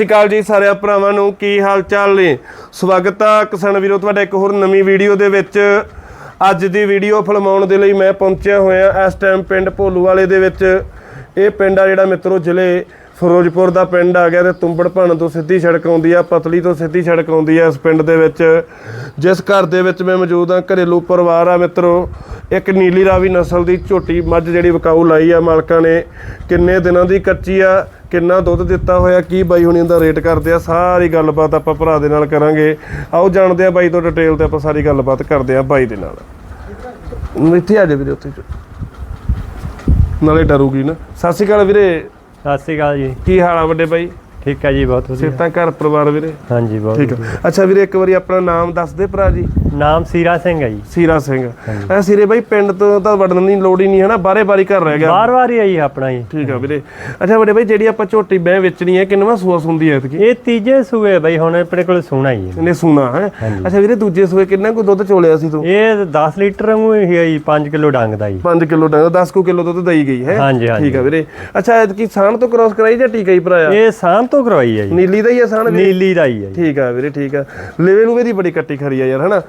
ਸ਼੍ਰੀ ਅਕਾਲ ਜੀ ਸਾਰਿਆਂ ਭਰਾਵਾਂ ਨੂੰ ਕੀ ਹਾਲ ਚਾਲ ਨੇ? ਸਵਾਗਤ ਆ ਕਿਸਾਨ ਵੀਰੋ, ਤੁਹਾਡਾ ਇੱਕ ਹੋਰ ਨਵੀਂ ਵੀਡੀਓ ਦੇ ਵਿੱਚ। ਅੱਜ ਦੀ ਵੀਡੀਓ ਫਿਲਮਾਉਣ ਦੇ ਲਈ ਮੈਂ ਪਹੁੰਚਿਆ ਹੋਇਆ ਇਸ ਟਾਈਮ ਪਿੰਡ ਭੋਲੂ ਵਾਲੇ ਦੇ ਵਿੱਚ। ਇਹ ਪਿੰਡ ਆ ਜਿਹੜਾ ਮਿੱਤਰੋ, ਜ਼ਿਲ੍ਹੇ ਫਿਰੋਜ਼ਪੁਰ ਦਾ ਪਿੰਡ ਆ ਗਿਆ ਤੇ ਤੁੰਬੜ ਭਣ ਤੋਂ ਸਿੱਧੀ ਸੜਕ ਆਉਂਦੀ ਆ, ਪਤਲੀ ਤੋਂ ਸਿੱਧੀ ਸੜਕ ਆਉਂਦੀ ਆ ਇਸ ਪਿੰਡ ਦੇ ਵਿੱਚ। ਜਿਸ ਘਰ ਦੇ ਵਿੱਚ ਮੈਂ ਮੌਜੂਦ ਆ, ਘਰੇਲੂ ਪਰਿਵਾਰ ਆ ਮਿੱਤਰੋ। ਇੱਕ ਨੀਲੀ ਰਾਵੀ ਨਸਲ ਦੀ ਝੋਟੀ ਮੱਝ ਜਿਹੜੀ ਵਿਕਾਊ ਲਾਈ ਆ ਮਾਲਕਾਂ ਨੇ ਕਿੰਨੇ ਦਿਨਾਂ ਦੀ ਕੱਚੀ ਆ ਕਿੰਨਾ ਦੁੱਧ ਦਿੱਤਾ ਹੋਇਆ ਕੀ ਬਾਈ ਹੁਣੀ ਦਾ ਰੇਟ ਕਰਦੇ ਆ ਸਾਰੀ ਗੱਲਬਾਤ ਆਪਾਂ ਭਰਾ ਦੇ ਨਾਲ ਕਰਾਂਗੇ। ਆਓ ਜਾਣਦੇ ਆ ਬਾਈ ਤੋਂ ਡਿਟੇਲ ਤੇ ਆਪਾਂ ਸਾਰੀ ਗੱਲਬਾਤ ਕਰਦੇ ਆ ਬਾਈ ਦੇ ਨਾਲ। ਇੱਥੇ ਆ ਜਾ ਵੀਰੇ ਉੱਥੇ ਨਾਲੇ ਡਰੂਗੀ ਨਾ। ਸਤਿ ਸ਼੍ਰੀ ਅਕਾਲ ਵੀਰੇ। ਸਤਿ ਸ਼੍ਰੀ ਅਕਾਲ ਜੀ। ਕੀ ਹਾਲ ਆ ਵੱਡੇ ਬਾਈ? ਠੀਕ ਹੈ ਜੀ ਬਹੁਤ ਵਧੀਆ। ਸਿਫਤਾਂ ਘਰ ਪਰਿਵਾਰ ਵੀਰੇ। ਹਾਂਜੀ ਬਹੁਤ ਠੀਕ ਆ। ਅੱਛਾ ਵੀਰੇ ਇੱਕ ਵਾਰੀ ਆਪਣਾ ਨਾਮ ਦੱਸ ਦੇ ਭਰਾ ਜੀ। ਵਧੀਆ। ਨਾਮ ਸੀਰਾ ਸਿੰਘ ਹੈ ਜੀ। ਸੀਰਾ ਸਿੰਘ। ਐ ਸੀਰੇ ਬਾਈ ਪਿੰਡ ਤੋਂ ਤਾਂ ਵੜਨ ਦੀ ਲੋੜ ਹੀ ਨਹੀਂ ਹੈ ਨਾ ਬਾਰੇ ਬਾਰੀ ਘਰ ਰਹਿ ਗਿਆ। ਬਾਰ ਵਾਰ ਹੀ ਆਈ ਆਪਣਾ ਜੀ। ਠੀਕ ਆ ਵੀਰੇ। ਅੱਛਾ ਵੱਡੇ ਬਾਈ ਜਿਹੜੀ ਆਪਾਂ ਝੋਟੀ ਬਹਿ ਵੇਚਣੀ ਹੈ ਕਿੰਨਵਾਂ ਸੂਆ ਸੁੰਦੀ ਐ ਇਤਕੀ ਇਹ ਤੀਜੇ ਸੂਏ ਬਈ ਹੁਣ ਆਪਣੇ ਕੋਲ ਸੋਣਾ ਹੀ ਹੈ। ਇਹਨੇ ਸੂਣਾ ਹੈ? ਅੱਛਾ ਵੀਰੇ ਦੂਜੇ ਸੂਏ ਕਿੰਨਾ ਕੋ ਦੁੱਧ ਚੋਲਿਆ ਸੀ ਤੂੰ? ਇਹ 10 ਲੀਟਰ ਵਾਂਗੂ ਹੀ ਹੈ ਜੀ 5 ਕਿਲੋ ਡੰਗ ਦਾ ਜੀ। 5 ਕਿਲੋ ਡੰਗ 10 ਕੁ ਕਿਲੋ ਦੁੱਧ ਦਈ ਗਈ ਹੈ? ਹਾਂਜੀ ਹਾਂਜੀ। ਠੀਕ ਆ ਵੀਰੇ। ਅੱਛਾ ਐਤਕੀ ਸਾਣ ਤੋਂ ਕ੍ਰਾਸ ਕਰਾਈ ਜਾਂ ਟੀਕਾ ਹੀ ਭਰਾਇਆ? ਇਹ ਸ਼ਾਮ ਤੋਂ ਕਰਵਾਈ ਹੈ ਜੀ। ਨੀਲੀ ਦਾ ਹੀ ਆ ਸਾਣ ਵੀਰੇ? ਨੀਲੀ ਦਾ ਹੀ ਹੈ ਜੀ। ਠੀਕ ਆ ਵੀਰੇ ਠੀਕ ਆ। ਲੇਵੇ ਲੂਵੇ ਦੀ ਬੜੀ ਕੱਟੀ ਖਰੀ ਆ ਯਾਰ ਹਨਾ।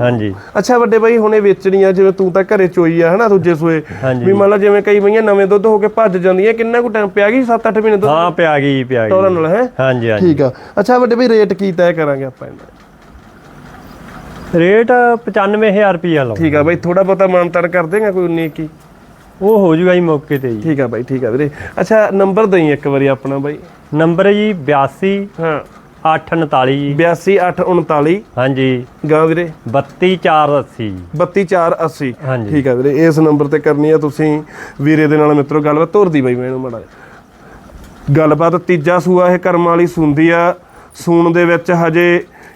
ਹਾਂਜੀ। ਅੱਛਾ ਵੱਡੇ ਬਾਈ ਹੁਣੇ ਵੇਚਣੀ ਆ ਜਿਵੇਂ ਤੂੰ ਤਾਂ ਘਰੇ ਚੋਈ ਆ ਹਨਾ ਦੂਜੇ ਸੂਏ। ਵੀ ਮੰਨ ਲਾ ਜਿਵੇਂ ਕਈ ਮਈਆਂ ਨਵੇਂ ਦੁੱਧ ਹੋ ਕੇ ਭੱਜ ਜਾਂਦੀਆਂ ਕਿੰਨਾ ਕੁ ਟਾਈਮ ਪਿਆ ਗਈ? 7-8 ਮਹੀਨੇ ਦੁੱਧ? ਹਾਂ ਪਿਆ ਗਈ ਪਿਆ ਗਈ। ਨਾਲ ਹੈ? ਹਾਂਜੀ ਹਾਂਜੀ। ਠੀਕ ਆ। ਅੱਛਾ ਵੱਡੇ ਬਾਈ ਰੇਟ ਕੀ ਤੈਅ ਕਰਾਂਗੇ ਆਪਾਂ ਇਹਦਾ ਰੇਟ 95000 ਰੁਪਿਆ ਲਓ। ਠੀਕ ਆ ਬਾਈ ਥੋੜਾ ਬਹੁਤਾ ਮਾਨਤਾਨ ਕਰ ਦੇਗਾ ਕੋਈ 19 ਕੀ? ਉਹ ਹੋ ਜੂਗਾ ਜੀ ਮੌਕੇ ਤੇ ਜੀ। ਠੀਕ ਆ ਬਾਈ ਠੀਕ ਆ ਵੀਰੇ। ਅੱਛਾ ਨੰਬਰ ਦਈ ਇੱਕ ਵਾਰੀ ਆਪਣਾ ਬਾਈ। ਨੰਬਰ ਜੀ 82 ਹਾਂ। 839 ਜੀ 8239 ਹਾਂਜੀ। ਗਾਂ ਵੀਰੇ। 32480 32480 ਹਾਂਜੀ। ਠੀਕ ਆ ਵੀਰੇ ਇਸ ਨੰਬਰ ਤੇ ਕਰਨੀ ਆ ਤੁਸੀਂ ਵੀਰੇ ਦੇ ਨਾਲ ਮਿੱਤਰੋ ਗੱਲਬਾਤ ਤੋਰਦੀ ਬਾਈ ਮੈਨੂੰ ਮੜਾ ਗੱਲਬਾਤ ਤੀਜਾ ਸੂਆ ਇਹ ਕਰਮ ਵਾਲੀ ਸੁੰਦੀ ਆ। ਸੂਣ ਦੇ ਵਿੱਚ ਹਜੇ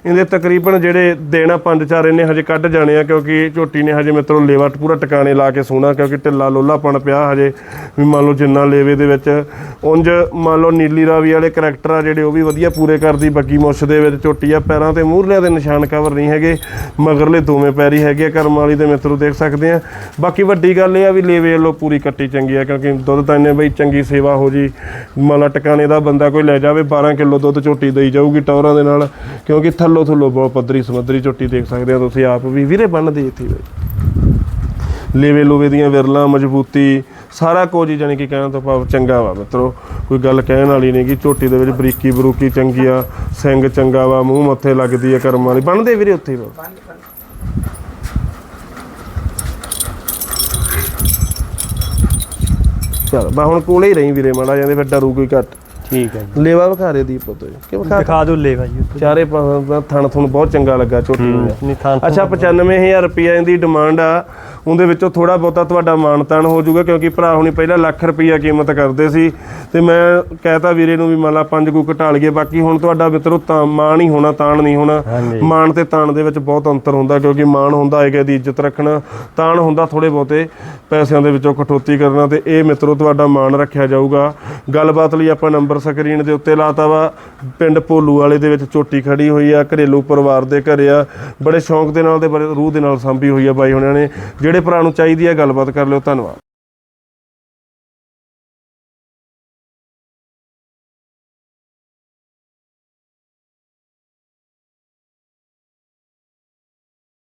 ਇਹਦੇ ਤਕਰੀਬਨ ਜਿਹੜੇ ਦੇਣਾ ਪੰਜ ਚਾਰ ਇਹਨੇ ਹਜੇ ਕੱਢ ਜਾਣੇ ਆ, ਕਿਉਂਕਿ ਝੋਟੀ ਨੇ ਹਜੇ ਮਿੱਤਰੋ ਲੇਵਾ ਪੂਰਾ ਟਿਕਾਣੇ ਲਾ ਕੇ ਸੋਣਾ ਕਿਉਂਕਿ ਢਿੱਲਾ ਲੋਲਾਪਣ ਪਿਆ ਹਜੇ। ਵੀ ਮੰਨ ਲਓ ਜਿੰਨਾ ਲੇਵੇ ਦੇ ਵਿੱਚ। ਉਂਝ ਮੰਨ ਲਓ ਨੀਲੀ ਰਾਵੀ ਵਾਲੇ ਕਰੈਕਟਰ ਆ ਜਿਹੜੇ, ਉਹ ਵੀ ਵਧੀਆ ਪੂਰੇ ਕਰਦੀ ਬੱਗੀ ਮੁੱਛ ਦੇ ਵਿੱਚ ਝੋਟੀ ਆ। ਪੈਰਾਂ ਤੇ ਮੂਹਰਲਿਆਂ ਦੇ ਨਿਸ਼ਾਨ ਕਵਰ ਨਹੀਂ ਹੈਗੇ, ਮਗਰਲੇ ਦੋਵੇਂ ਪੈਰੀ ਹੈਗੇ ਆ, ਕਰਮ ਵਾਲੀ ਦੇ ਮਿੱਤਰੋ ਦੇਖ ਸਕਦੇ ਆ। ਬਾਕੀ ਵੱਡੀ ਗੱਲ ਇਹ ਆ ਵੀ ਲੇਵੇ ਵੱਲੋਂ ਪੂਰੀ ਕੱਟੀ ਚੰਗੀ ਆ, ਕਿਉਂਕਿ ਦੁੱਧ ਤਾਂ ਇਹਨੇ ਬਈ ਚੰਗੀ ਸੇਵਾ ਹੋ ਜੀ। ਮੰਨ ਲਾ ਟਿਕਾਣੇ ਦਾ ਬੰਦਾ ਕੋਈ ਲੈ ਜਾਵੇ 12 ਕਿਲੋ ਦੁੱਧ ਝੋਟੀ ਦੇਈ ਜਾਊਗੀ ਟੌਰਾਂ ਦੇ ਨਾਲ, ਕਿਉਂਕਿ ਥੱਲੇ ਥੱਲੋ ਬਹੁਤ ਪੱਧਰੀ ਸਮੁੰਦਰੀ ਝੋਟੀ ਦੇਖ ਸਕਦੇ ਆ ਤੁਸੀਂ ਆਪ ਵੀ ਵੀਰੇ ਬੰਨਦੀ ਇੱਥੇ ਬਈ। ਲੇਵੇ ਲੋਵੇ ਦੀਆਂ ਵਿਰਲਾਂ, ਮਜ਼ਬੂਤੀ, ਸਾਰਾ ਕੁਝ ਜਾਨੀ ਕਿ ਕਹਿਣ ਤੋਂ ਭਾਵ ਚੰਗਾ ਵਾ ਮਿੱਤਰੋ। ਕੋਈ ਗੱਲ ਕਹਿਣ ਵਾਲੀ ਨਹੀਂ ਕਿ ਝੋਟੀ ਦੇ ਵਿੱਚ ਬਰੀਕੀ ਬਰੂਕੀ ਚੰਗੀ ਆ ਸਿੰਘ ਚੰਗਾ ਵਾ, ਮੂੰਹ ਮੱਥੇ ਲੱਗਦੀ ਆ ਕਰਮਾਂ ਵਾਲੀ। ਬੰਨਦੇ ਵੀਰੇ ਉੱਥੇ ਹੀ ਚਲ ਬਾ ਹੁਣ ਕੋਲੇ ਹੀ ਰਹੀ ਵੀਰੇ, ਮਾੜਾ ਜਾਂਦੇ ਫਿਰ ਡਰੂ ਕੋਈ ਘੱਟ। ਠੀਕ ਹੈ ਜੀ। ਲੇਵਾ ਵਿਖਾ ਦੇ ਦੀਪ ਪੁੱਤ ਜੀ। ਕਿ ਵਿਖਾ ਦਿਖਾ ਦਿਓ ਲੇਵਾ ਜੀ ਉੱਤੇ। ਚਾਰੇ ਪਾਸੇ ਦਾ ਥਣ ਥਣ ਬਹੁਤ ਚੰਗਾ ਲੱਗਾ ਝੋਟੀ ਨੂੰ ਨਹੀਂ ਥਾਂ ਅੱਛਾ 95000 ਰੁਪਏ ਇਹਦੀ ਡਿਮਾਂਡ ਆ। ਉਹਦੇ ਵਿੱਚੋਂ ਥੋੜਾ ਬਹੁਤਾ ਤੁਹਾਡਾ ਮਾਨਤਾਨ ਹੋ ਜਾਊਗਾ ਕਿਉਂਕਿ ਭਰਾ ਹੁਣੀ ਪਹਿਲਾਂ ਲੱਖ ਰੁਪਈਆ ਕੀਮਤ ਕਰਦੇ ਸੀ ਤੇ ਮੈਂ ਕਹਿਤਾ ਵੀਰੇ ਨੂੰ ਵੀ ਮੰਨ ਲਾ ਪੰਜ ਕੁ ਘਟਾ ਲਈਏ ਬਾਕੀ ਹੁਣ ਤੁਹਾਡਾ ਮਿੱਤਰੋ ਤਾਂ ਮਾਣ ਹੀ ਹੋਣਾ ਤਾਣ ਨਹੀਂ ਹੋਣਾ। ਮਾਣ ਤੇ ਤਾਣ ਦੇ ਵਿੱਚ ਬਹੁਤ ਅੰਤਰ ਹੁੰਦਾ ਕਿਉਂਕਿ ਮਾਣ ਹੁੰਦਾ ਹੈਗਾ ਦੀ ਇੱਜ਼ਤ ਰੱਖਣਾ ਤਾਣ ਹੁੰਦਾ ਥੋੜੇ ਬਹੁਤੇ ਪੈਸਿਆਂ ਦੇ ਵਿੱਚੋਂ ਕਟੌਤੀ ਕਰਨਾ ਤੇ ਇਹ ਮਿੱਤਰੋ ਤੁਹਾਡਾ ਮਾਣ ਰੱਖਿਆ ਜਾਊਗਾ। ਗੱਲਬਾਤ ਲਈ ਆਪਾਂ ਨੰਬਰ ਸਕਰੀਨ ਦੇ ਉੱਤੇ ਲਾਤਾ ਵਾ ਪਿੰਡ ਭੋਲੂ ਵਾਲੇ ਦੇ ਵਿੱਚ ਝੋਟੀ ਖੜੀ ਹੋਈ ਆ ਘਰੇਲੂ ਪਰਿਵਾਰ ਦੇ ਘਰੇ ਆ। ਬੜੇ ਸ਼ੌਂਕ ਦੇ ਨਾਲ ਤੇ ਬੜੇ ਰੂਹ ਦੇ ਨਾਲ ਸੰਭੀ ਹੋਈ ਆ ਬਾਈ ਹੁਣਾਂ ਨੇ ਜਿਹੜੇ ਭਰਾ ਨੂੰ ਚਾਹੀਦੀ ਹੈ ਗੱਲਬਾਤ ਕਰ ਲਿਓ ਧੰਨਵਾਦ।